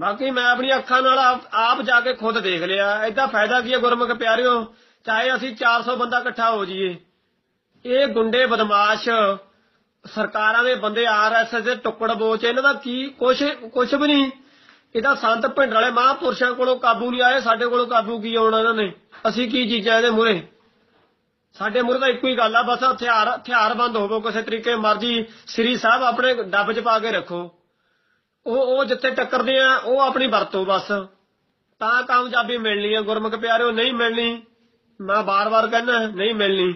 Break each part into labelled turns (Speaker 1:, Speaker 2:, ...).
Speaker 1: ਬਾਕੀ ਮੈਂ ਆਪਣੀ ਅੱਖਾਂ ਨਾਲ ਆਪ- ਜਾ ਕੇ ਖੁਦ ਦੇਖ ਲਿਆ। ਐਦਾਂ ਫਾਇਦਾ ਕੀ ਹੈ ਗੁਰਮੁਖ ਪਿਆਰਿਓ? ਚਾਹੇ ਅਸੀਂ 400 ਬੰਦਾ ਇਕੱਠਾ ਹੋ ਜਾਈਏ। ਇਹ ਗੁੰਡੇ ਬਦਮਾਸ਼ ਸਰਕਾਰਾਂ ਦੇ ਬੰਦੇ ਆਰਐਸਐਸ ਦੇ ਟੁੱਕੜ ਬੋਚ, ਇਹਨਾਂ ਦਾ ਕੀ ਕੁਛ ਕੁਛ ਵੀ ਨਹੀਂ। ਇਹਦਾ ਸੰਤ ਭਿੰਡ ਵਾਲੇ ਮਹਾਂਪੁਰਸ਼ਾਂ ਕੋਲੋਂ ਕਾਬੂ ਨਹੀਂ ਆਏ, ਸਾਡੇ ਕੋਲੋਂ ਕਾਬੂ ਕੀ ਆਉਣਾ ਇਹਨਾਂ ਨੇ? ਅਸੀਂ ਕੀ ਚੀਜ਼ਾਂ ਇਹਦੇ ਮੂਹਰੇ? ਸਾਡੇ ਮੂਹਰੇ ਤਾਂ ਇੱਕੋ ਹੀ ਗੱਲ ਆ, ਬਸ ਹਥਿਆਰ ਹਥਿਆਰ ਬੰਦ ਹੋਵੋ ਕਿਸੇ ਤਰੀਕੇ ਮਰਜ਼ੀ। ਸ੍ਰੀ ਸਾਹਿਬ ਆਪਣੇ ਡੱਬ 'ਚ ਪਾ ਕੇ ਰੱਖੋ। ਉਹ ਉਹ ਜਿੱਥੇ ਟੱਕਰਦੇ ਆ, ਉਹ ਆਪਣੀ ਵਰਤੋ ਬਸ। ਤਾਂ ਕਾਮਯਾਬੀ ਮਿਲਣੀ ਆ, ਗੁਰਮੁਖ ਪਿਆਰਿਓ, ਨਹੀਂ ਮਿਲਣੀ। ਮੈਂ ਬਾਰ-ਬਾਰ ਕਹਿੰਦਾ, ਨਹੀਂ ਮਿਲਣੀ।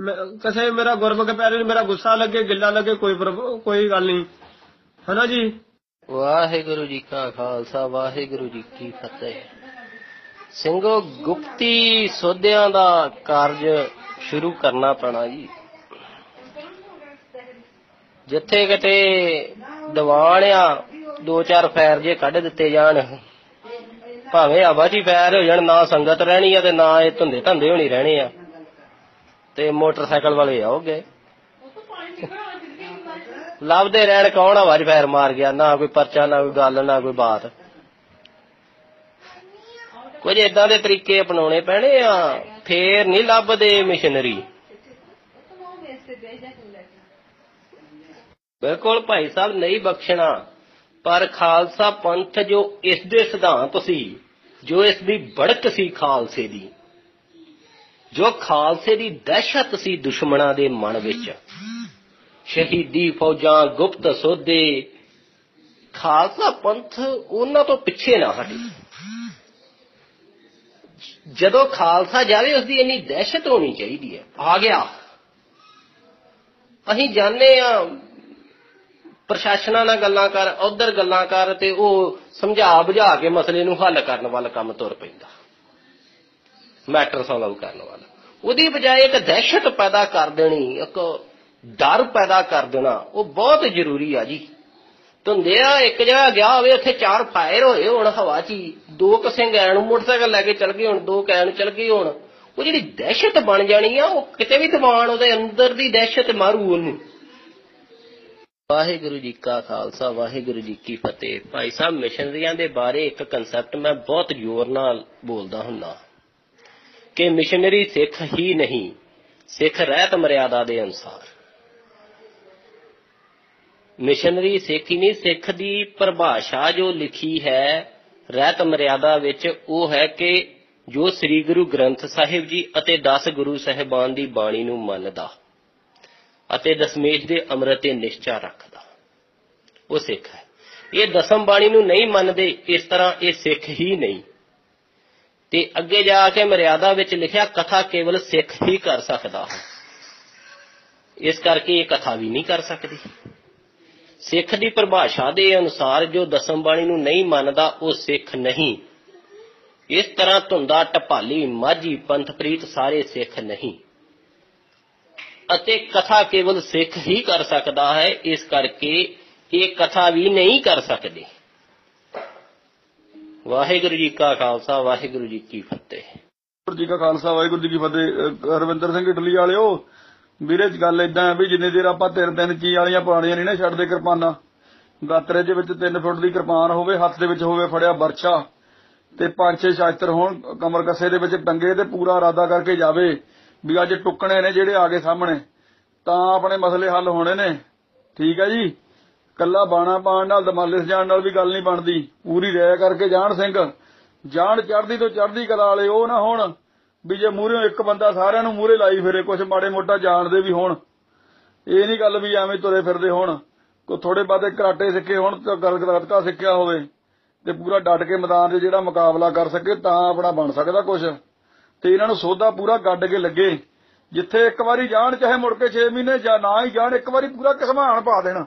Speaker 1: ਮੈਂ- ਕਿਸੇ ਮੇਰਾ ਗੁਰਮੁਖ ਪਿਆਰੇ ਨੂੰ ਮੇਰਾ ਗੁੱਸਾ ਲੱਗੇ, ਗਿੱਲਾ ਲੱਗੇ, ਕੋਈ ਕੋਈ ਗੱਲ ਨਹੀਂ। ਹਨਾ ਜੀ?
Speaker 2: ਵਾਹਿਗੁਰੂ ਜੀ ਕਾ ਖਾਲਸਾ, ਵਾਹਿਗੁਰੂ ਜੀ ਕੀ ਫਤਿਹ। ਸਿੰਘੋ, ਗੁਪਤੀ ਸੋਧਿਆਂ ਦਾ ਕਾਰਜ ਸ਼ੁਰੂ ਕਰਨਾ ਪੈਣਾ ਜੀ। ਜਿੱਥੇ ਕਿਤੇ ਦੀਵਾਨ ਆ, ਦੋ ਚਾਰ ਫੈਰ ਜੇ ਕੱਢ ਦਿੱਤੇ ਜਾਣ ਭਾਵੇਂ ਹਵਾ 'ਚ ਹੀ ਫੈਰ ਹੋ ਜਾਣ, ਨਾ ਸੰਗਤ ਰਹਿਣੀ ਆ ਤੇ ਨਾ ਇਹ ਧੰਦੇ ਧੰਦੇ ਹੋਣੀ ਰਹਿਣੇ ਆ। ਤੇ ਮੋਟਰਸਾਈਕਲ ਵਾਲੇ ਆਓਗੇ ਲੱਭਦੇ ਰਹਿਣ ਕੌਣ ਹਵਾ 'ਚ ਫੈਰ ਮਾਰ ਗਿਆ, ਨਾ ਕੋਈ ਪਰਚਾ, ਨਾ ਕੋਈ ਗੱਲ, ਨਾ ਕੋਈ ਬਾਤ। ਕੁਝ ਇਦਾਂ ਦੇ ਤਰੀਕੇ ਅਪਣਾਉਣੇ ਪੈਣੇ ਆ। ਫੇਰ ਨਹੀਂ ਲੱਭਦੇ ਮਿਸ਼ਨਰੀ। ਬਿਲਕੁਲ ਭਾਈ ਸਾਹਿਬ ਨਹੀਂ ਬਖਸ਼ਣਾ, ਪਰ ਖਾਲਸਾ ਪੰਥ ਜੋ ਇਸ ਦੇ ਸਿਧਾਂਤ ਸੀ, ਜੋ ਇਸ ਦੀ ਬੜਕ ਸੀ ਖਾਲਸੇ ਦੀ, ਜੋ ਖਾਲਸੇ ਦੀ ਦਹਿਸ਼ਤ ਸੀ ਦੁਸ਼ਮਣਾਂ ਦੇ ਮਨ ਵਿੱਚ। ਸ਼ਹੀਦੀ ਫੌਜਾਂ ਗੁਪਤ ਸੋਧੇ, ਖਾਲਸਾ ਪੰਥ ਉਹਨਾਂ ਤੋਂ ਪਿੱਛੇ ਨਾ ਹਟੇ। ਜਦੋਂ ਖਾਲਸਾ ਜਾਵੇ, ਉਸ ਦੀ ਇੰਨੀ ਦਹਿਸ਼ਤ ਹੋਣੀ ਚਾਹੀਦੀ ਹੈ। ਆ ਗਿਆ। ਅਸੀਂ ਜਾਣਦੇ ਆ ਪ੍ਰਸ਼ਾਸਨਾਂ ਨਾਲ ਗੱਲਾਂ ਕਰ, ਉਧਰ ਗੱਲਾਂ ਕਰ ਤੇ ਉਹ ਸਮਝਾ ਬੁਝਾ ਕੇ ਮਸਲੇ ਨੂੰ ਹੱਲ ਕਰਨ ਵੱਲ ਕੰਮ ਤੁਰ ਪੈਂਦਾ। ਮੈਟਰ ਸੋਲਵ ਕਰਨ ਵੱਲ। ਉਹਦੀ ਬਜਾਏ ਇੱਕ ਦਹਿਸ਼ਤ ਪੈਦਾ ਕਰ ਦੇਣੀ, ਇੱਕ ਡਰ ਪੈਦਾ ਕਰ ਦੇਣਾ, ਉਹ ਬਹੁਤ ਜ਼ਰੂਰੀ ਆ ਜੀ। ਧੁੰਦਿਆ ਇੱਕ ਜਗ੍ਹਾ ਗਿਆ ਹੋਵੇ, ਉੱਥੇ ਚਾਰ ਫਾਇਰ ਹੋਏ ਹੁਣ ਹਵਾ 'ਚ ਹੀ। ਦੋ ਕਸਿੰਗ ਐਣ ਮੋਟਰਸਾਈਕਲ ਲੈ ਕੇ ਚੱਲ ਗਏ ਹੁਣ, ਦੋ ਕੈਨ ਚੱਲ ਗਏ ਹੁਣ। ਉਹ ਜਿਹੜੀ ਦਹਿਸ਼ਤ ਬਣ ਜਾਣੀ ਆ, ਉਹ ਕਿਤੇ ਵੀ ਦੀਵਾਨ ਉਹਦੇ ਅੰਦਰ ਦੀ ਦਹਿਸ਼ਤ ਮਾਰੂ ਉਹਨੂੰ। ਵਾਹਿਗੁਰੂ ਜੀ ਕਾ ਖਾਲਸਾ, ਵਾਹਿਗੁਰੂ ਜੀ ਕੀ ਫਤਿਹ। ਭਾਈ ਸਾਹਿਬ, ਮਿਸ਼ਨਰੀਆਂ ਦੇ ਬਾਰੇ ਇੱਕ ਕਨਸੈਪਟ ਮੈਂ ਬਹੁਤ ਜ਼ੋਰ ਨਾਲ ਬੋਲਦਾ ਹੁੰਦਾ। ਕਿ ਮਿਸ਼ਨਰੀ ਸਿੱਖ ਹੀ ਨਹੀਂ, ਸਿੱਖ ਰਹਿਤ ਮਰਿਆਦਾ ਦੇ ਅਨੁਸਾਰ। ਮਿਸ਼ਨਰੀ ਸਿੱਖ ਹੀ ਨਹੀਂ, ਸਿੱਖ ਦੀ ਪਰਿਭਾਸ਼ਾ ਜੋ ਲਿਖੀ ਹੈ, ਰਹਿਤ ਮਰਿਆਦਾ ਵਿੱਚ, ਉਹ ਹੈ ਕਿ ਜੋ ਸ੍ਰੀ ਗੁਰੂ ਗ੍ਰੰਥ ਸਾਹਿਬ ਜੀ ਅਤੇ 10 ਗੁਰੂ ਸਹਿਬਾਨ ਦੀ ਬਾਣੀ ਨੂੰ ਮੰਨਦਾ। ਅਤੇ ਦਸਮੇਸ਼ ਦੇ ਅੰਮ੍ਰਿਤ ਤੇ ਨਿਸ਼ਚਾ ਰੱਖਦਾ। ਉਹ ਸਿੱਖ ਹੈ। ਇਹ ਦਸਮ ਬਾਣੀ ਨੂੰ ਨਹੀਂ ਮੰਨਦੇ, ਇਸ ਤਰ੍ਹਾਂ ਇਹ ਸਿੱਖ ਹੀ ਨਹੀਂ। ਤੇ ਅੱਗੇ ਜਾ ਕੇ ਮਰਿਆਦਾ ਵਿੱਚ ਲਿਖਿਆ, ਕਥਾ ਕੇਵਲ ਸਿੱਖ ਹੀ ਕਰ ਸਕਦਾ ਹੈ। ਇਸ ਕਰਕੇ ਇਹ ਕਥਾ ਵੀ ਨਹੀਂ ਕਰ ਸਕਦੀ। ਸਿੱਖ ਦੀ ਪਰਿਭਾਸ਼ਾ ਦੇ ਅਨੁਸਾਰ ਜੋ ਦਸਮ ਬਾਣੀ ਨੂੰ ਨਹੀਂ ਮੰਨਦਾ, ਉਹ ਸਿੱਖ ਨਹੀਂ। ਇਸ ਤਰ੍ਹਾਂ ਧੁੰਦਾ, ਟਪਾਲੀ, ਮਾਝੀ, ਪੰਥਪ੍ਰੀਤ ਸਾਰੇ ਸਿੱਖ ਨਹੀਂ। ਅਤੇ ਕਥਾ ਕੇਵਲ ਸਿੱਖ ਹੀ ਕਰ ਸਕਦਾ ਹੈ, ਇਸ ਕਰਕੇ ਇਹ ਕਥਾ ਵੀ ਨਹੀਂ ਕਰ ਸਕਦੇ। ਵਾਹਿਗੁਰੂ ਜੀ ਕਾ ਖਾਲਸਾ, ਵਾਹਿਗੁਰੂ ਜੀ ਕੀ ਫਤਿਹ।
Speaker 3: ਵਾਹਿਗੁਰੂ ਜੀ ਕਾ ਖਾਲਸਾ, ਵਾਹਿਗੁਰੂ ਜੀ ਕੀ ਫਤਿਹ। ਅਹ ਸਿੰਘ ਇਟਲੀ ਵਾਲਿਓ, ਵੀਰੇ ਗੱਲ ਇਦਾਂ ਹੈ ਵੀ ਜਿੰਨੇ ਦੇਰ ਆਪਾਂ ਤਿੰਨ ਤਿੰਨ ਚੀ ਵਾਲੀਆਂ ਪੁਰਾਣੀਆਂ ਨਹੀਂ ਨਾ, ਛੱਡਦੇ ਕਿਰਪਾਨਾਂ। ਗਾਤਰੇ ਦੇ ਵਿੱਚ 3 ਫੁੱਟ ਦੀ ਕਿਰਪਾਨ ਹੋਵੇ, ਹੱਥ ਦੇ ਵਿੱਚ ਹੋਵੇ ਫੜਿਆ ਬਰਛਾ, ਤੇ ਪੰਜ ਛੇ ਸ਼ਾਸਤਰ ਹੋਣ, ਕਮਰ ਕੱਸੇ ਦੇ ਵਿੱਚ ਟੰਗੇ ਤੇ ਪੂਰਾ ਇਰਾਦਾ ਕਰਕੇ ਜਾਵੇ। ਵੀ ਅੱਜ ਟੁੱਕਣੇ ਨੇ ਜਿਹੜੇ ਆ ਗਏ ਸਾਹਮਣੇ, ਤਾਂ ਆਪਣੇ ਮਸਲੇ ਹੱਲ ਹੋਣੇ ਨੇ। ਠੀਕ ਹੈ ਜੀ? ਕੱਲਾ ਬਾਣਾ ਪਾਣ ਨਾਲ, ਦਮਾਲਿਸ ਜਾਣ ਨਾਲ ਵੀ ਗੱਲ ਨਹੀਂ ਬਣਦੀ। ਪੂਰੀ ਰਹਿ ਕਰਕੇ ਜਾਣ ਸਿੰਘ। ਜਾਣ ਚੜਦੀ ਤੋਂ ਚੜਦੀ ਕਲਾ ਵਾਲੇ ਉਹ ਨਾ ਹੋਣ, ਵੀ ਜੇ ਮੂਹਰੇ ਇੱਕ ਬੰਦਾ ਸਾਰਿਆਂ ਨੂੰ ਮੂਹਰੇ ਲਾਈ ਫਿਰੇ ਕੁਝ ਮਾੜੇ ਮੋਟਾ ਜਾਣਦੇ ਵੀ ਹੋਣ। ਇਹ ਨਹੀਂ ਗੱਲ ਵੀ ਐਵੇਂ ਤੁਰੇ ਫਿਰਦੇ ਹੋਣ। ਕੋ ਥੋੜੇ ਬਾਤੇ ਕਰਾਟੇ ਸਿੱਖੇ ਹੋਣ, ਤਾਂ ਗੱਲ ਗਤਕਾ ਸਿੱਖਿਆ ਹੋਵੇ, ਤੇ ਪੂਰਾ ਡਟ ਕੇ ਮੈਦਾਨ 'ਚ ਜਿਹੜਾ ਮੁਕਾਬਲਾ ਕਰ ਸਕੇ, ਤਾਂ ਆਪਣਾ ਬਣ ਸਕਦਾ ਕੁਝ ਤੇ ਇਹਨਾਂ ਨੂੰ ਸੌਦਾ ਪੂਰਾ ਗੱਡ ਕੇ ਲੱਗੇ। ਜਿੱਥੇ ਇੱਕ ਵਾਰੀ ਜਾਣ ਚਾਹੇ ਮੁੜ ਕੇ 6 ਮਹੀਨੇ ਜਾਂ ਨਾ ਹੀ ਜਾਣ, ਇੱਕ ਵਾਰੀ ਪੂਰਾ ਕਿਸਮਾਨ ਪਾ ਦੇਣ।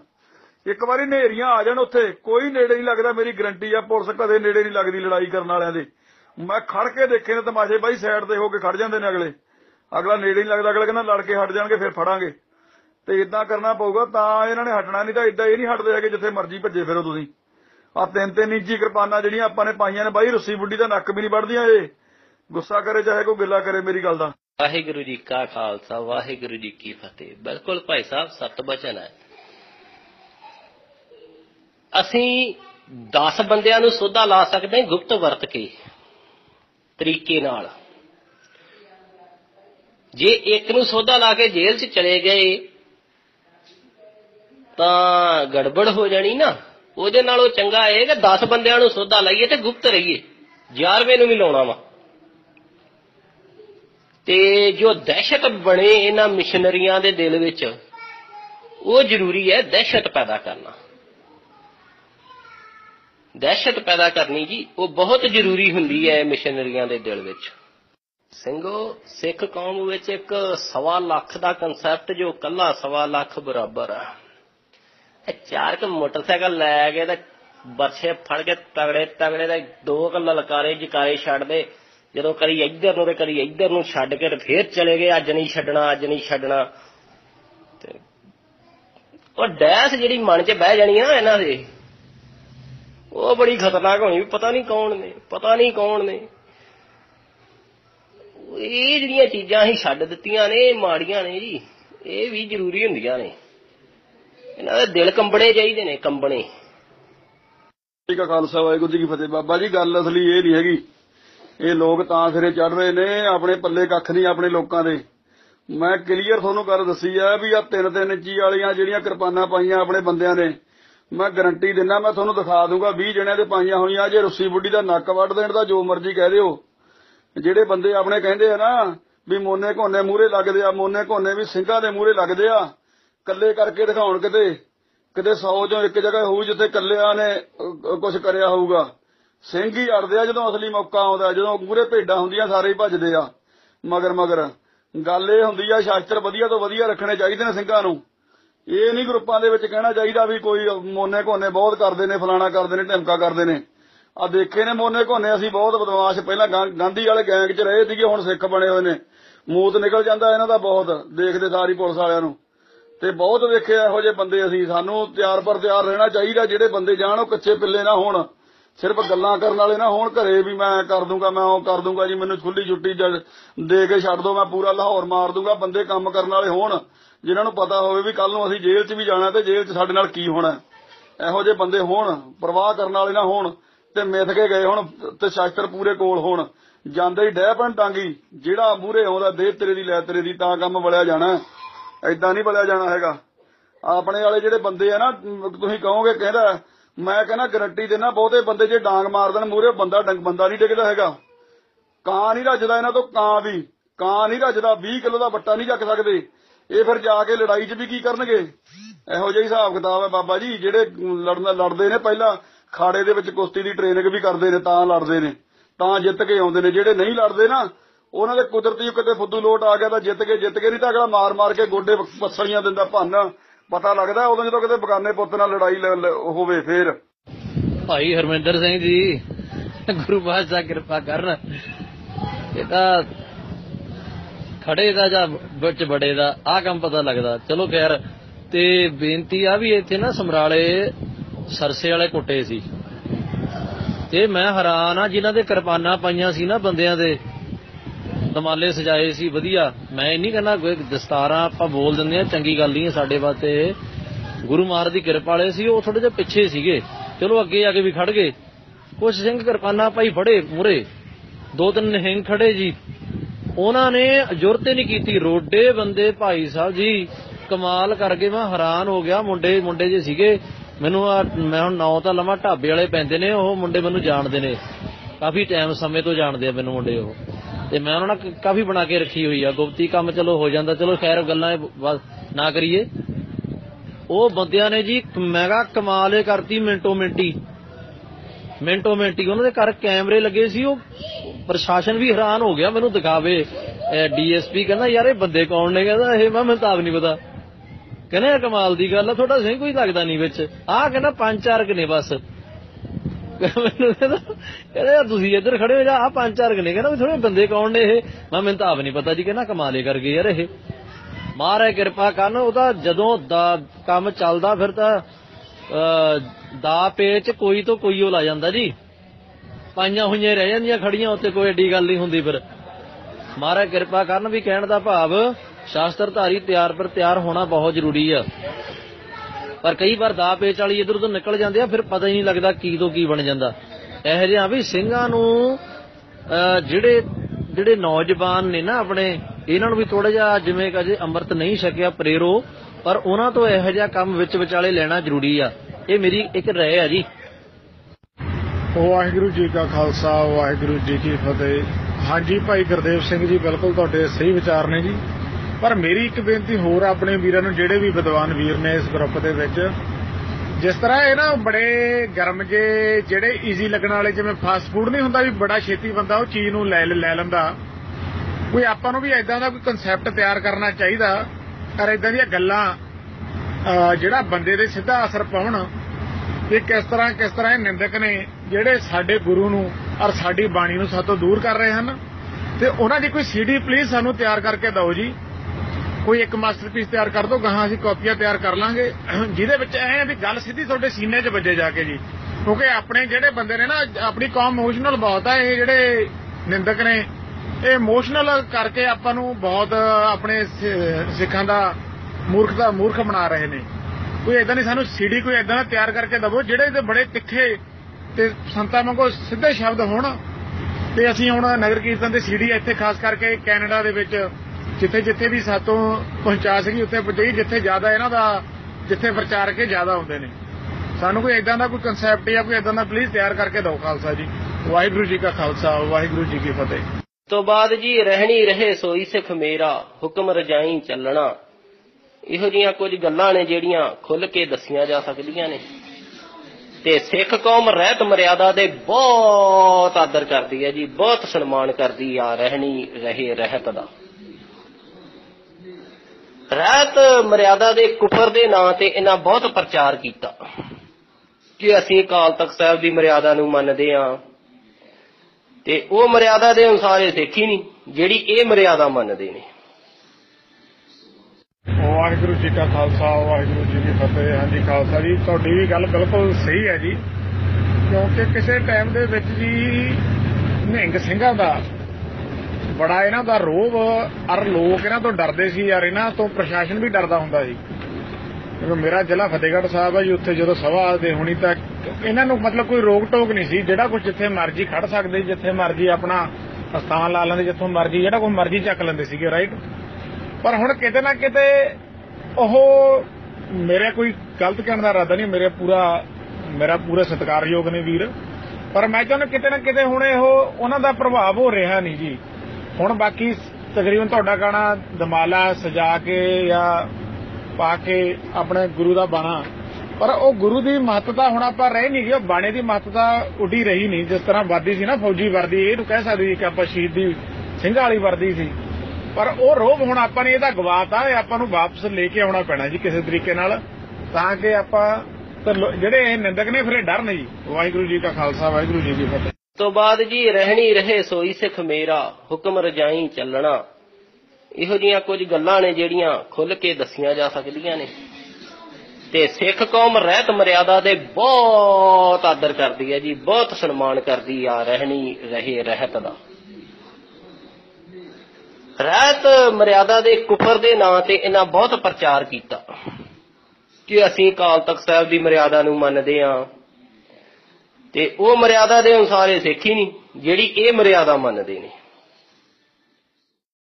Speaker 3: ਇੱਕ ਵਾਰੀ ਨੇਰੀਆਂ ਆ ਜਾਣ ਉੱਥੇ, ਕੋਈ ਨੇੜੇ ਨਹੀਂ ਲੱਗਦਾ ਮੇਰੀ ਗਰੰਟੀ ਆ, ਪੁਲਿਸ ਕਦੇ ਨੇੜੇ ਨਹੀਂ ਲੱਗਦੀ ਲੜਾਈ ਕਰਨ ਵਾਲਿਆਂ ਦੇ। ਮੈਂ ਖੜ ਕੇ ਦੇਖੇ ਨੇ ਤਮਾਸ਼ੇ, ਬਾਈ ਸਾਈਡ ਤੇ ਹੋ ਕੇ ਖੜ ਜਾਂਦੇ ਨੇ ਅਗਲੇ। ਅਗਲਾ ਨੇੜੇ ਨਹੀਂ ਲੱਗਦਾ, ਅਗਲਾ ਕਹਿੰਦਾ ਲੜ ਕੇ ਹਟ ਜਾਣਗੇ, ਫਿਰ ਫੜਾਂਗੇ। ਤੇ ਇਦਾਂ ਕਰਨਾ ਪਊਗਾ, ਤਾਂ ਇਹਨਾਂ ਨੇ ਹਟਣਾ ਨਹੀਂ, ਤਾਂ ਇਦਾਂ ਇਹ ਨਹੀਂ ਹਟਦੇ ਹੈਗੇ ਜਿੱਥੇ ਮਰਜ਼ੀ ਭੱਜੇ ਫਿਰੋ ਤੁਸੀਂ। ਆ ਤਿੰਨ ਤਿੰਨ ਇੰਚੀ ਕਿਰਪਾਨਾਂ ਜਿਹੜੀਆਂ ਆਪਾਂ ਨੇ ਪਾਈਆਂ ਨੇ, ਬਾਈ ਰੁੱਸੀ ਬੁੱਢੀ ਦਾ ਨੱਕ ਵੀ ਨਹੀਂ ਵੱਢਦੀਆਂ ਇਹ। ਗੁੱਸਾ ਕਰੇ ਚਾਹੇ ਕੋਈ ਗਿੱਲਾ ਕਰੇ ਮੇਰੀ ਗੱਲ ਦਾ।
Speaker 2: ਵਾਹਿਗੁਰੂ ਜੀ ਕਾ ਖਾਲਸਾ, ਵਾਹਿਗੁਰੂ ਜੀ ਕੀ ਫਤਿਹ। ਬਿਲਕੁਲ ਭਾਈ ਸਾਹਿਬ, ਸਤ ਬਚਨ ਹੈ। ਅਸੀਂ 10 ਬੰਦਿਆਂ ਨੂੰ ਸੋਧਾ ਲਾ ਸਕਦੇ ਹਾਂ ਗੁਪਤ ਵਰਤ ਕੇ, ਤਰੀਕੇ ਨਾਲ। ਜੇ ਇੱਕ ਨੂੰ ਸੋਧਾ ਲਾ ਕੇ ਜੇਲ੍ਹ 'ਚ ਚਲੇ ਗਏ, ਤਾਂ ਗੜਬੜ ਹੋ ਜਾਣੀ ਨਾ। ਉਹਦੇ ਨਾਲੋਂ ਚੰਗਾ ਇਹ ਕਿ 10 ਬੰਦਿਆਂ ਨੂੰ ਸੋਧਾ ਲਾਈਏ ਤੇ ਗੁਪਤ ਰਹੀਏ। 11ਵੇਂ ਨੂੰ ਵੀ ਲਾਉਣਾ ਵਾ। ਤੇ ਜੋ ਦਹਿਸ਼ਤ ਬਣੇ ਇਹਨਾਂ ਮਿਸ਼ਨਰੀਆਂ ਦੇ ਦਿਲ ਵਿੱਚ, ਉਹ ਜ਼ਰੂਰੀ ਹੈ ਦਹਿਸ਼ਤ ਪੈਦਾ ਕਰਨਾ। ਦਹਿਸ਼ਤ ਪੈਦਾ ਕਰਨੀ ਜੀ, ਉਹ ਬਹੁਤ ਜ਼ਰੂਰੀ ਹੁੰਦੀ ਹੈ ਮਿਸ਼ਨਰੀਆਂ ਦੇ ਦਿਲ ਵਿੱਚ। ਸਿੰਘੋ, ਸਿੱਖ ਕੌਮ ਵਿੱਚ ਇੱਕ ਸਵਾ ਲੱਖ ਦਾ ਕਨਸੈਪਟ ਜੋ ਕੱਲਾ ਸਵਾ ਲੱਖ ਬਰਾਬਰ ਆ। ਇਹ ਚਾਰ ਕ ਮੋਟਰਸਾਈਕਲ ਲੈ ਕੇ ਤੇ ਬਰਛੇ ਫੜ ਕੇ ਤਗੜੇ ਤਗੜੇ ਦੇ ਦੋ ਕ ਲਲਕਾਰੇ ਜਕਾਰੇ ਛੱਡਦੇ ਜਦੋਂ ਕਰੀ ਇੱਧਰ ਨੂੰ ਤੇ ਕਰੀ ਇੱਧਰ ਨੂੰ ਛੱਡ ਕੇ ਤੇ ਫੇਰ ਚਲੇ ਗਏ, ਅੱਜ ਨਹੀਂ ਛੱਡਣਾ, ਅੱਜ ਨਹੀਂ ਛੱਡਣਾ। ਤੇ ਉਹ ਡੈਸ ਜਿਹੜੀ ਮਨ 'ਚ ਬਹਿ ਜਾਣੀ ਨਾ ਇਹਨਾਂ ਦੇ, ਉਹ ਬੜੀ ਖਤਰਨਾਕ ਹੋਣੀ ਪਤਾ ਨਹੀਂ ਕੌਣ ਨੇ, ਪਤਾ ਨਹੀਂ ਕੌਣ ਨੇ। ਇਹ ਜਿਹੜੀਆਂ ਚੀਜ਼ਾਂ ਅਸੀਂ ਛੱਡ ਦਿੱਤੀਆਂ ਨੇ ਮਾੜੀਆਂ ਨੇ ਜੀ, ਇਹ ਵੀ ਜ਼ਰੂਰੀ ਹੁੰਦੀਆਂ ਨੇ। ਇਹਨਾਂ ਦੇ ਦਿਲ ਕੰਬਣੇ ਚਾਹੀਦੇ ਨੇ, ਕੰਬਣੇ।
Speaker 3: ਜੀ ਕਾ ਖਾਲਸਾ, ਵਾਹਿਗੁਰੂ ਜੀ ਕੀ ਫਤਿਹ। ਬਾਬਾ ਜੀ, ਗੱਲ ਅਸਲੀ ਇਹ ਨਹੀਂ ਹੈਗੀ। ਇਹ ਲੋਕ ਤਾਂ ਸਿਰੇ ਚੜ ਰਹੇ ਨੇ, ਆਪਣੇ ਪੱਲੇ ਕੱਖ ਨਹੀਂ ਆਪਣੇ ਲੋਕਾਂ ਦੇ। ਮੈਂ ਕਲੀਅਰ ਤੁਹਾਨੂੰ ਗੱਲ ਦੱਸੀ ਆ ਵੀ ਆ ਤਿੰਨ ਤਿੰਨ ਇੰਚੀ ਵਾਲੀਆਂ ਜਿਹੜੀਆਂ ਕਿਰਪਾਨਾਂ ਪਾਈਆਂ ਆਪਣੇ ਬੰਦਿਆਂ ਨੇ, ਮੈਂ ਗਰੰਟੀ ਦਿੰਦਾ, ਮੈਂ ਤੁਹਾਨੂੰ ਦਿਖਾ ਦੂੰਗਾ 20 ਜਣਿਆਂ ਦੇ ਪਾਈਆਂ ਹੋਈਆਂ ਜੇ ਰੁੱਸੀ ਬੁੱਢੀ ਦਾ ਨੱਕ ਵੱਢ ਦੇਣ ਦਾ ਜੋ ਮਰਜ਼ੀ ਕਹਿ ਦਿਓ। ਜਿਹੜੇ ਬੰਦੇ ਆਪਣੇ ਕਹਿੰਦੇ ਆ ਨਾ ਵੀ ਮੋਨੇ ਘੋਨੇ ਮੂਰੇ ਲੱਗਦੇ ਆ, ਮੋਨੇ ਘੋਨੇ ਵੀ ਸਿੰਘਾਂ ਦੇ ਮੂਰੇ ਲੱਗਦੇ ਆ ਕੱਲੇ ਕਰਕੇ ਦਿਖਾਉਣ ਕਿਤੇ ਕਿਤੇ 100 ਚੋਂ ਇੱਕ ਜਗ੍ਹਾ ਹੋਊ ਜਿੱਥੇ ਕੱਲਿਆਂ ਨੇ ਕੁਝ ਕਰਿਆ ਹੋਊਗਾ। ਸਿੰਘ ਹੀ ਅੜਦੇ ਆ ਜਦੋਂ ਅਸਲੀ ਮੌਕਾ ਆਉਂਦਾ, ਜਦੋਂ ਪੂਰੇ ਭੇਡਾਂ ਹੁੰਦੀਆਂ ਸਾਰੇ ਹੀ ਭੱਜਦੇ ਆ। ਮਗਰ ਮਗਰ। ਗੱਲ ਇਹ ਹੁੰਦੀ ਆ, ਸ਼ਾਸਤਰ ਵਧੀਆ ਤੋਂ ਵਧੀਆ ਰੱਖਣੇ ਚਾਹੀਦੇ ਨੇ ਸਿੰਘਾਂ ਨੂੰ। ਇਹ ਨਹੀਂ ਗਰੁੱਪਾਂ ਦੇ ਵਿੱਚ ਕਹਿਣਾ ਚਾਹੀਦਾ ਵੀ ਕੋਈ ਮੋਨੇ ਘੋਨੇ ਬਹੁਤ ਕਰਦੇ ਨੇ, ਫਲਾਣਾ ਕਰਦੇ ਨੇ, ਢਮਕਾ ਕਰਦੇ ਨੇ। ਆ ਦੇਖੇ ਨੇ ਮੋਨੇ ਘੋਨੇ, ਅਸੀਂ ਬਹੁਤ ਬਦਮਾਸ਼। ਪਹਿਲਾਂ ਗਾਂਧੀ ਵਾਲੇ ਗੈਂਗ 'ਚ ਰਹੇ ਸੀਗੇ, ਹੁਣ ਸਿੱਖ ਬਣੇ ਹੋਏ ਨੇ। ਮੂਤ ਨਿਕਲ ਜਾਂਦਾ ਇਹਨਾਂ ਦਾ ਬਹੁਤ, ਦੇਖਦੇ ਸਾਰੀ ਪੁਲਿਸ ਵਾਲਿਆਂ ਨੂੰ। ਤੇ ਬਹੁਤ ਵੇਖੇ ਇਹੋ ਜਿਹੇ ਬੰਦੇ ਅਸੀਂ। ਸਾਨੂੰ ਤਿਆਰ ਪਰ ਤਿਆਰ ਰਹਿਣਾ ਚਾਹੀਦਾ, ਜਿਹੜੇ ਬੰਦੇ ਜਾਣ ਉਹ ਕੱਚੇ ਪਿੱਲੇ ਨਾ ਹੋਣ। ਸਿਰਫ ਗੱਲਾਂ ਕਰਨ ਵਾਲੇ ਨਾ ਹੋਣ ਘਰੇ ਵੀ ਮੈਂ ਕਰ ਦੂੰਗਾ ਮੈਂ ਉਹ ਕਰ ਦੂੰਗਾ ਜੀ ਮੈਨੂੰ ਖੁੱਲੀ ਛੁੱਟੀ ਦੇ ਕੇ ਛੱਡ ਦੋ ਮੈਂ ਪੂਰਾ ਲਾਹੌਰ ਮਾਰ ਦੂੰਗਾ ਬੰਦੇ ਕੰਮ ਕਰਨ ਵਾਲੇ ਹੋਣ ਜਿਨ੍ਹਾਂ ਨੂੰ ਪਤਾ ਹੋਵੇ ਵੀ ਕੱਲ ਨੂੰ ਅਸੀਂ ਜੇਲ੍ਹ 'ਚ ਵੀ ਜਾਣਾ ਤੇ ਜੇਲ੍ਹ 'ਚ ਸਾਡੇ ਨਾਲ ਕੀ ਹੋਣਾ। ਇਹੋ ਜਿਹੇ ਬੰਦੇ ਹੋਣ ਪਰਵਾਹ ਕਰਨ ਵਾਲੇ ਨਾ ਹੋਣ ਤੇ ਮਿੱਥ ਕੇ ਗਏ ਹੁਣ ਤੇ ਸ਼ਾਸਤਰ ਪੂਰੇ ਕੋਲ ਹੋਣ। ਜਾਂਦੇ ਹੀ ਡਹਿ ਪੈਣ ਟਾਂਗੀ ਜਿਹੜਾ ਮੂਹਰੇ ਆਉਂਦਾ ਦੇ ਤੇਰੇ ਦੀ ਲੈ ਤੇਰੇ ਦੀ ਤਾਂ ਕੰਮ ਬਲਿਆ ਜਾਣਾ। ਐਦਾਂ ਨਹੀਂ ਬਲਿਆ ਜਾਣਾ ਹੈਗਾ। ਆਪਣੇ ਵਾਲੇ ਜਿਹੜੇ ਬੰਦੇ ਆ ਨਾ ਅਮ, ਤੁਸੀਂ ਕਹੋਗੇ ਕਹਿੰਦਾ ਮੈਂ ਕਹਿੰਦਾ ਗਰੰਟੀ ਦੇਣਾ ਬਹੁਤੇ ਬੰਦੇ ਜੇ ਡਾਂਗ ਮਾਰ ਦੇਣ, ਮੂਹਰੇ ਬੰਦਾ ਡੰਗ ਬੰਦਾ ਨਹੀਂ ਡਿੱਗਦਾ ਹੈਗਾ। ਕਾਂ ਨਹੀਂ ਰੱਜਦਾ ਇਹਨਾਂ ਤੋਂ, ਕਾਂ ਵੀ ਕਾਂ ਨਹੀਂ ਰੱਜਦਾ 20 ਕਿਲੋ ਦਾ ਬੱਟਾ ਨਹੀਂ ਚੱਕ ਸਕਦੇ। ਇਹ ਫਿਰ ਜਾ ਕੇ ਲੜਾਈ 'ਚ ਵੀ ਕੀ ਕਰਨਗੇ? ਇਹੋ ਜਿਹਾ ਹਿਸਾਬ ਕਿਤਾਬ ਹੈ ਬਾਬਾ ਜੀ, ਜਿਹੜੇ ਲੜਨ, ਲੜਦੇ ਨੇ ਪਹਿਲਾਂ, ਖਾੜੇ ਦੇ ਵਿੱਚ ਕੁਸ਼ਤੀ ਦੀ ਟ੍ਰੇਨਿੰਗ ਵੀ ਕਰਦੇ ਨੇ, ਤਾਂ ਲੜਦੇ ਨੇ। ਤਾਂ ਜਿੱਤ ਕੇ ਆਉਂਦੇ ਨੇ। ਜਿਹੜੇ ਨਹੀਂ ਲੜਦੇ ਨਾ, ਉਹਨਾਂ ਦੇ ਕੁਦਰਤੀ ਕਿਤੇ ਫੁੱਦੂ ਲੋਟ ਆ ਗਿਆ ਤਾਂ ਜਿੱਤ ਕੇ ਜਿੱਤ ਕੇ ਨਹੀਂ ਤਾਂ ਅਗਲਾ ਮਾਰ ਮਾਰ ਕੇ ਗੋਡੇ ਪੱਸਲੀਆਂ ਦਿੰਦਾ ਭੰਨ। ਪਤਾ ਲੱਗਦਾ ਉਦੋਂ ਜਦੋਂ ਕਿਤੇ ਬਗਾਨੇ ਪੁੱਤ ਨਾਲ ਲੜਾਈ ਹੋਵੇ ਫੇਰ।
Speaker 4: ਭਾਈ ਹਰਮਿੰਦਰ ਸਿੰਘ ਜੀ, ਗੁਰੂ ਪਾਤਸ਼ਾਹ ਕਿਰਪਾ ਕਰਨ। ਇਹ ਤਾਂ ਖੜੇ ਦਾ ਜਾਂ ਵਿੱਚ ਬੜੇ ਦਾ ਆ ਕੰਮ ਪਤਾ ਲੱਗਦਾ। ਚਲੋ ਖੈਰ, ਤੇ ਬੇਨਤੀ ਆ ਵੀ ਇੱਥੇ ਨਾ ਸਮਰਾਲੇ ਸਰਸੇ ਵਾਲੇ ਕੁੱਟੇ ਸੀ। ਤੇ ਮੈਂ ਹੈਰਾਨ ਆ, ਜਿਨ੍ਹਾਂ ਦੇ ਕਿਰਪਾਨਾਂ ਪਾਈਆਂ ਸੀ ਨਾ ਬੰਦਿਆਂ ਦੇ ਦਮਾਲੇ ਸਜਾਏ ਸੀ, ਵਧੀਆ। ਮੈਂ ਇਹ ਨਹੀਂ ਕਹਿੰਦਾ ਕੋਈ ਦਸਤਾਰਾਂ ਆਪਾਂ ਬੋਲ ਦਿੰਦੇ ਆ ਚੰਗੀ ਗੱਲ ਨਹੀਂ ਸਾਡੇ ਵਾਸਤੇ। ਗੁਰੂ ਮਹਾਰਾਜ ਦੀ ਕਿਰਪਾ ਵਾਲੇ ਸੀ, ਉਹ ਥੋੜੇ ਜਿਹਾ ਪਿੱਛੇ ਸੀਗੇ। ਚਲੋ ਅੱਗੇ ਜਾ ਕੇ ਵੀ ਖੜ ਗਏ। ਕੁਛ ਸਿੰਘ ਕਿਰਪਾਨਾਂ ਪਾਈ ਫੜੇ ਮੂਰੇ ਦੋ ਤਿੰਨ ਨਿਹੰਗ ਖੜੇ ਜੀ। ਉਹਨਾਂ ਨੇ ਜ਼ਰੂਰਤ ਹੀ ਨਹੀਂ ਕੀਤੀ। ਰੋਡੇ ਬੰਦੇ ਭਾਈ ਸਾਹਿਬ ਜੀ, ਕਮਾਲ ਕਰਕੇ ਮੈਂ ਹੈਰਾਨ ਹੋ ਗਿਆ। ਮੁੰਡੇ ਮੁੰਡੇ ਜੇ ਸੀਗੇ, ਮੈਨੂੰ ਆ, ਮੈਂ ਹੁਣ ਨਾਂ ਤਾਂ ਲਵਾਂ, ਢਾਬੇ ਵਾਲੇ ਪੈਂਦੇ ਨੇ, ਉਹ ਮੁੰਡੇ ਮੈਨੂੰ ਜਾਣਦੇ ਨੇ। ਕਾਫੀ ਟਾਈਮ ਸਮੇਂ ਤੋਂ ਜਾਣਦੇ ਆ ਮੈਨੂੰ ਮੁੰਡੇ ਉਹ। ਤੇ ਮੈਂ ਉਹਨਾਂ ਨੇ ਕਾਫੀ ਬਣਾ ਕੇ ਰੱਖੀ ਹੋਈ ਆ। ਗੁਪਤੀ ਕੰਮ ਚਲੋ ਹੋ ਜਾਂਦਾ। ਚਲੋ ਖੈਰ, ਗੱਲਾਂ ਬਸ ਨਾ ਕਰੀਏ। ਉਹ ਬੰਦਿਆਂ ਨੇ ਜੀ ਮੈਗਾ ਕਮਾਲ ਇਹ ਕਰਤੀ ਮਿੰਟੋ ਮਿੰਟੀ। ਮਿੰਟੋ ਮਿੰਟੀ। ਉਹਨਾਂ ਦੇ ਘਰ ਕੈਮਰੇ ਲੱਗੇ ਸੀ। ਉਹ ਪ੍ਰਸ਼ਾਸਨ ਵੀ ਹੈਰਾਨ ਹੋ ਗਿਆ। ਮੈਨੂੰ ਦਿਖਾਵੇ। ਡੀਐਸਪੀ ਕਹਿੰਦਾ, ਯਾਰ, ਇਹ ਬੰਦੇ ਕੌਣ ਨੇ? ਕਹਿੰਦਾ, ਇਹ ਮੈਂ, ਮੈਨੂੰ ਤਾਂ ਨਹੀਂ ਪਤਾ। ਕਹਿੰਦਾ ਕਮਾਲ ਦੀ ਗੱਲ ਆ। ਤੁਹਾਡਾ ਸਿੰਘ ਕੋਈ ਲੱਗਦਾ ਨਹੀਂ ਵਿੱਚ। ਆਹ ਕਹਿੰਦਾ, ਪੰਜ ਚਾਰ ਕੁ ਨੇ ਬਸ। ਮੈਨੂੰ ਕਹਿੰਦਾ ਕਹਿੰਦਾ, ਯਾਰ ਤੁਸੀਂ ਇੱਧਰ ਖੜੇ ਹੋ, ਜਾ ਆ ਪੰਜ ਚਾਰ ਕੁ ਕਹਿੰਦਾ ਵੀ ਥੋੜੇ ਬੰਦੇ ਕੌਣ ਨੇ ਇਹ? ਮੈਂ ਮੈਨੂੰ ਤਾਂ ਆਪ ਨਹੀਂ ਪਤਾ ਜੀ, ਕਹਿੰਦਾ ਕਮਾਲੇ ਕਰ ਗਏ ਯਾਰ ਇਹ। ਮਹਾਰਾਜ ਕਿਰਪਾ ਕਰਨ ਉਹਦਾ ਜਦੋਂ ਦਾ ਕੰਮ ਚੱਲਦਾ ਫਿਰ ਤਾਂ ਦਾ ਪੇਚ ਕੋਈ ਤੋਂ ਕੋਈ ਉਹ ਲਾ ਜਾਂਦਾ ਜੀ। ਪਾਈਆਂ ਹੋਈਆਂ ਰਹਿ ਜਾਂਦੀਆਂ, ਖੜੀਆਂ ਉੱਤੇ ਕੋਈ ਏਡੀ ਗੱਲ ਨਹੀਂ ਹੁੰਦੀ ਫਿਰ। ਮਹਾਰਾਜ ਕਿਰਪਾ ਕਰਨ ਵੀ ਕਹਿਣ ਦਾ ਭਾਵ ਸ਼ਾਸਤਰਧਾਰੀ ਤਿਆਰ ਪਰ ਤਿਆਰ ਹੋਣਾ ਬਹੁਤ ਜ਼ਰੂਰੀ ਆ। ਪਰ ਕਈ ਵਾਰ ਦਾ ਪੇਚ ਵਾਲੀ ਇਧਰ ਉਧਰ ਨਿਕਲ ਜਾਂਦੇ ਆ, ਫਿਰ ਪਤਾ ਹੀ ਨਹੀਂ ਲੱਗਦਾ ਕੀ ਤੋਂ ਕੀ ਬਣ ਜਾਂਦਾ। ਇਹੋ ਜਿਹਾ ਵੀ ਸਿੰਘਾਂ ਨੂੰ ਜਿਹੜੇ ਜਿਹੜੇ ਨੌਜਵਾਨ ਨੇ ਨਾ ਆਪਣੇ, ਇਹਨਾਂ ਨੂੰ ਵੀ ਥੋੜਾ ਜਿਹਾ ਜਿਵੇਂ ਕਿ ਅਜੇ ਅੰਮ੍ਰਿਤ ਨਹੀਂ ਛਕਿਆ ਪ੍ਰੇਰੋ, ਪਰ ਉਹਨਾਂ ਤੋਂ ਇਹੋ ਜਿਹਾ ਕੰਮ ਵਿੱਚ ਵਿਚਾਲੇ ਲੈਣਾ ਜ਼ਰੂਰੀ ਆ। ਇਹ ਮੇਰੀ ਇੱਕ ਰਾਏ ਆ ਜੀ।
Speaker 5: ਵਾਹਿਗੁਰੂ ਜੀ ਕਾ ਖਾਲਸਾ, ਵਾਹਿਗੁਰੂ ਜੀ ਕੀ ਫਤਿਹ। ਹਾਂਜੀ ਭਾਈ ਗੁਰਦੇਵ ਸਿੰਘ ਜੀ, ਬਿਲਕੁਲ ਤੁਹਾਡੇ ਸਹੀ ਵਿਚਾਰ ਨੇ ਜੀ। ਪਰ ਮੇਰੀ ਇੱਕ ਬੇਨਤੀ ਹੋਰ ਆਪਣੇ ਵੀਰਾਂ ਨੂੰ, ਜਿਹੜੇ ਵੀ ਵਿਦਵਾਨ ਵੀਰ ਨੇ ਇਸ ਗਰੁੱਪ ਦੇ ਵਿੱਚ। ਜਿਸ ਤਰ੍ਹਾਂ ਇਹ ਨਾ ਬੜੇ ਗਰਮ ਜੇ, ਜਿਹੜੇ ਈਜ਼ੀ ਲੱਗਣ ਵਾਲੇ, ਜਿਵੇਂ ਫਾਸਟ ਫੂਡ ਨਹੀਂ ਹੁੰਦਾ ਵੀ ਬੜਾ ਛੇਤੀ ਬੰਦਾ ਉਹ ਚੀਜ਼ ਨੂੰ ਲੈ ਲੈ ਲੈਂਦਾ। ਕੋਈ ਆਪਾਂ ਨੂੰ ਵੀ ਐਦਾਂ ਦਾ ਕੋਈ ਕਨਸੈਪਟ ਤਿਆਰ ਕਰਨਾ ਚਾਹੀਦਾ ਔਰ ਐਦਾਂ ਦੀਆਂ ਗੱਲਾਂ ਜਿਹੜਾ ਬੰਦੇ ਦੇ ਸਿੱਧਾ ਅਸਰ ਪਾਉਣ ਕਿ ਕਿਸ ਤਰ੍ਹਾਂ ਕਿਸ ਤਰ੍ਹਾਂ ਇਹ ਨਿੰਦਕ ਨੇ, ਜਿਹੜੇ ਸਾਡੇ ਗੁਰੂ ਨੂੰ ਔਰ ਸਾਡੀ ਬਾਣੀ ਨੂੰ ਸਾਤੋਂ ਦੂਰ ਕਰ ਰਹੇ ਹਨ। ਤੇ ਉਹਨਾਂ ਦੀ ਕੋਈ ਸੀਡੀ ਪਲੀਜ਼ ਸਾਨੂੰ ਤਿਆਰ ਕਰਕੇ ਦਿਓ ਜੀ। ਕੋਈ ਇੱਕ ਮਾਸਟਰਪੀਸ ਤਿਆਰ ਕਰ ਦੋ, ਗਾਹਾਂ ਅਸੀਂ ਕਾਪੀਆਂ ਤਿਆਰ ਕਰ ਲਾਂਗੇ। ਜਿਹਦੇ ਵਿੱਚ ਐ ਵੀ ਗੱਲ ਸਿੱਧੀ ਤੁਹਾਡੇ ਸੀਨੇ 'ਚ ਵੱਜੇ ਜਾ ਕੇ ਜੀ। ਕਿਉਂਕਿ ਆਪਣੇ ਜਿਹੜੇ ਬੰਦੇ ਨੇ ਨਾ, ਆਪਣੀ ਕੌਮ ਇਮੋਸ਼ਨਲ ਬਹੁਤ ਆ, ਇਹ ਜਿਹੜੇ ਨਿੰਦਕ ਨੇ, ਇਹ ਇਮੋਸ਼ਨਲ ਕਰਕੇ ਆਪਾਂ ਨੂੰ ਬਹੁਤ ਆਪਣੇ ਸਿੱਖਾਂ ਦਾ ਮੂਰਖਤਾ ਮੂਰਖ ਬਣਾ ਰਹੇ ਨੇ। ਕੋਈ ਇਦਾਂ ਨਹੀਂ, ਸਾਨੂੰ ਸੀਡੀ ਕੋਈ ਇਦਾਂ ਦਾ ਤਿਆਰ ਕਰਕੇ ਦਵੋ, ਜਿਹੜੇ ਤੇ ਬੜੇ ਤਿੱਖੇ ਤੇ ਸੰਤਾਂ ਵਾਂਗੂ ਸਿੱਧੇ ਸ਼ਬਦ ਹੋਣ। ਤੇ ਅਸੀਂ ਹੁਣ ਨਗਰ ਕੀਰਤਨ ਦੇ ਸੀਡੀ ਇੱਥੇ, ਖਾਸ ਕਰਕੇ ਕੈਨੇਡਾ ਦੇ ਵਿੱਚ ਜਿੱਥੇ ਜਿੱਥੇ ਵੀ ਸਾਤੋਂ ਪਹੁੰਚਾ ਸਕੀ, ਉੱਥੇ ਪਹੁੰਚਾਈ ਜਿੱਥੇ ਜ਼ਿਆਦਾ ਇਹਨਾਂ ਦਾ, ਜਿੱਥੇ ਪ੍ਰਚਾਰਕ ਇਹ ਜ਼ਿਆਦਾ ਹੁੰਦੇ ਨੇ। ਸਾਨੂੰ ਕੋਈ ਇਦਾਂ ਦਾ ਕੋਈ ਕਨਸੈਪਟ ਜਾਂ ਕੋਈ ਇਦਾਂ ਦਾ ਪਲੀਜ਼ ਤਿਆਰ ਕਰਕੇ ਦਿਓ ਖਾਲਸਾ ਜੀ। ਵਾਹਿਗੁਰੂ ਜੀ ਕਾ ਖਾਲਸਾ, ਵਾਹਿਗੁਰੂ ਜੀ ਕੀ ਫਤਿਹ।
Speaker 2: ਤੋਂ ਬਾਅਦ ਜੀ, ਰਹਿਣੀ ਰਹੇ ਸੋਈ ਸਿੱਖ ਮੇਰਾ, ਹੁਕਮ ਰਜਾਈ ਚੱਲਣਾ। ਇਹੋ ਜੀਆਂ ਕੁਝ ਗੱਲਾਂ ਨੇ ਜਿਹੜੀਆਂ ਖੁੱਲ ਕੇ ਦੱਸੀਆਂ ਜਾ ਸਕਦੀਆਂ ਨੇ। ਤੇ ਸਿੱਖ ਕੌਮ ਰਹਿਤ ਮਰਿਆਦਾ ਦੇ ਬਹੁਤ ਆਦਰ ਕਰਦੀ ਹੈ ਜੀ, ਬਹੁਤ ਸਨਮਾਨ ਕਰਦੀ ਆ ਰਹਿਣੀ, ਰਹੇ ਰਹਿਤ ਦਾ। ਰਹਿਤ ਮਰਿਆਦਾ ਦੇ ਕੁਫਰ ਦੇ ਨਾਂ ਤੇ ਇਹਨਾਂ ਬਹੁਤ ਪ੍ਰਚਾਰ ਕੀਤਾ ਕਿ ਅਸੀਂ ਅਕਾਲ ਤਖਤ ਸਾਹਿਬ ਦੀ ਮਰਿਆਦਾ ਨੂੰ ਮੰਨਦੇ ਹਾਂ। ਤੇ ਉਹ ਮਰਿਆਦਾ ਦੇ ਅਨੁਸਾਰ ਇਹ ਸਿੱਖੀ ਨਹੀਂ, ਜਿਹੜੀ ਇਹ ਮਰਿਆਦਾ ਮੰਨਦੇ ਨੇ।
Speaker 5: ਵਾਹਿਗੁਰੂ ਜੀ ਕਾ ਖਾਲਸਾ, ਵਾਹਿਗੁਰੂ ਜੀ ਕੀ ਫਤਿਹ। ਹਾਂਜੀ, ਖਾਲਸਾ ਜੀ, ਤੁਹਾਡੀ ਗੱਲ ਬਿਲਕੁਲ ਸਹੀ ਹੈ ਜੀ। ਕਿਉਂਕਿ ਕਿਸੇ ਟਾਈਮ ਦੇ ਵਿੱਚ ਜੀ ਨਿਹੰਗ ਸਿੰਘਾਂ ਦਾ ਬੜਾ ਇਹਨਾਂ ਦਾ ਰੋਹ ਅਰ ਲੋਕ ਇਹਨਾਂ ਤੋਂ ਡਰਦੇ ਸੀ ਯਾਰ, ਇਹਨਾਂ ਤੋਂ ਪ੍ਰਸ਼ਾਸਨ ਵੀ ਡਰਦਾ ਹੁੰਦਾ ਸੀ। ਕਿਉਂਕਿ ਮੇਰਾ ਜ਼ਿਲ੍ਹਾ ਫਤਿਹਗੜ੍ਹ ਸਾਹਿਬ ਹੈ ਜੀ, ਉੱਥੇ ਜਦੋਂ ਸਭਾ ਦੇ ਹੋਣੀ ਤਾਂ ਇਹਨਾਂ ਨੂੰ ਮਤਲਬ ਕੋਈ ਰੋਕ ਟੋਕ ਨਹੀਂ ਸੀ, ਜਿਹੜਾ ਕੁਝ ਜਿੱਥੇ ਮਰਜ਼ੀ ਖੜ ਸਕਦੇ, ਜਿੱਥੇ ਮਰਜ਼ੀ ਆਪਣਾ ਸਥਾਨ ਲਾ ਲੈਂਦੇ, ਜਿੱਥੋਂ ਮਰਜ਼ੀ, ਜਿਹੜਾ ਕੋਈ ਮਰਜ਼ੀ ਚੱਕ ਲੈਂਦੇ ਸੀਗੇ ਰਾਈਟ ਪਰ ਹੁਣ ਕਿਤੇ ਨਾ ਕਿਤੇ ਉਹ ਮੇਰੇ ਕੋਈ ਗਲਤ ਕਹਿਣ ਦਾ ਇਰਾਦਾ ਨਹੀਂ, ਮੇਰੇ ਪੂਰਾ, ਮੇਰਾ ਪੂਰਾ ਸਤਿਕਾਰਯੋਗ ਨੇ ਵੀਰ। ਪਰ ਮੈਂ ਚਾਹੁੰਦਾ ਕਿਤੇ ਨਾ ਕਿਤੇ ਹੁਣ ਇਹੋ ਉਹਨਾਂ ਦਾ ਪ੍ਰਭਾਵ ਹੋ ਰਿਹਾ ਨਹੀਂ ਜੀ। ਹੁਣ ਬਾਕੀ ਤਕਰੀਬਨ ਤੁਹਾਡਾ ਗਾਣਾ ਦਮਾਲਾ ਸਜਾ ਕੇ ਜਾਂ ਪਾ ਕੇ ਆਪਣੇ ਗੁਰੂ ਦਾ ਬਾਣਾ, ਪਰ ਉਹ ਗੁਰੂ ਦੀ ਮਹੱਤਤਾ ਹੁਣ ਆਪਾਂ ਰਹਿ ਨਹੀਂ ਗਈ ਉਹ ਬਾਣੇ ਦੀ ਮਹੱਤਤਾ ਉੱਡੀ ਰਹੀ ਨਹੀਂ। ਜਿਸ ਤਰ੍ਹਾਂ ਵਰਦੀ ਸੀ ਨਾ, ਫੌਜੀ ਵਰਦੀ, ਇਹ ਨੂੰ ਕਹਿ ਸਕਦੇ ਸੀ ਕਿ ਆਪਾਂ ਸ਼ਹੀਦ ਦੀ ਸਿੰਘਾਂ ਵਾਲੀ ਵਰਦੀ ਸੀ। ਪਰ ਉਹ ਰੋਬ ਹੁਣ ਆਪਾਂ ਨੇ ਇਹਦਾ ਗਵਾਤਾ ਇਹ ਆਪਾਂ ਨੂੰ ਵਾਪਸ ਲੈ ਕੇ ਆਉਣਾ ਪੈਣਾ ਜੀ ਕਿਸੇ ਤਰੀਕੇ ਨਾਲ, ਤਾਂ ਕਿ ਆਪਾਂ ਜਿਹੜੇ ਇਹ ਨਿੰਦਕ ਨੇ, ਫਿਰ ਇਹ ਡਰਨ ਜੀ ਵਾਹਿਗੁਰੂ ਜੀ ਕਾ ਖਾਲਸਾ, ਵਾਹਿਗੁਰੂ ਜੀ ਕੀ ਫਤਿਹ।
Speaker 2: ਤੋਂ ਬਾਅਦ ਜੀ ਰਹਿਣੀ ਰਹੇ ਸੋਈ ਸਿੱਖ ਮੇਰਾ, ਹੁਕਮ ਰਜਾਈ ਚੱਲਣਾ। ਇਹੋ ਜੀਆਂ ਕੁਝ ਗੱਲਾਂ ਨੇ ਜਿਹੜੀਆਂ ਖੁੱਲ ਕੇ ਦੱਸੀਆਂ ਜਾ ਸਕਦੀਆਂ ਨੇ। ਤੇ ਸਿੱਖ ਕੌਮ ਰਹਿਤ ਮਰਿਆਦਾ ਦੇ ਬਹੁਤ ਆਦਰ ਕਰਦੀ ਹੈ ਜੀ, ਬਹੁਤ ਸਨਮਾਨ ਕਰਦੀ ਆ ਰਹਿਣੀ ਰਹੇ ਰਹਿਤ ਦਾ। ਰਹਿਤ ਮਰਿਆਦਾ ਦੇ ਕੁਫਰ ਦੇ ਨਾਂ ਤੇ ਇਹਨਾਂ ਬਹੁਤ ਪ੍ਰਚਾਰ ਕੀਤਾ। ਕਿ ਅਸੀਂ ਅਕਾਲ ਤਖਤ ਸਾਹਿਬ ਦੀ ਮਰਿਆਦਾ ਨੂੰ ਮੰਨਦੇ ਹਾਂ। ਤੇ ਉਹ ਮਰਿਆਦਾ ਦੇ ਅਨੁਸਾਰ ਇਹ ਹੀ ਨਹੀਂ ਜਿਹੜੀ ਇਹ ਮਰਿਆਦਾ ਮੰਨਦੇ ਨੇ।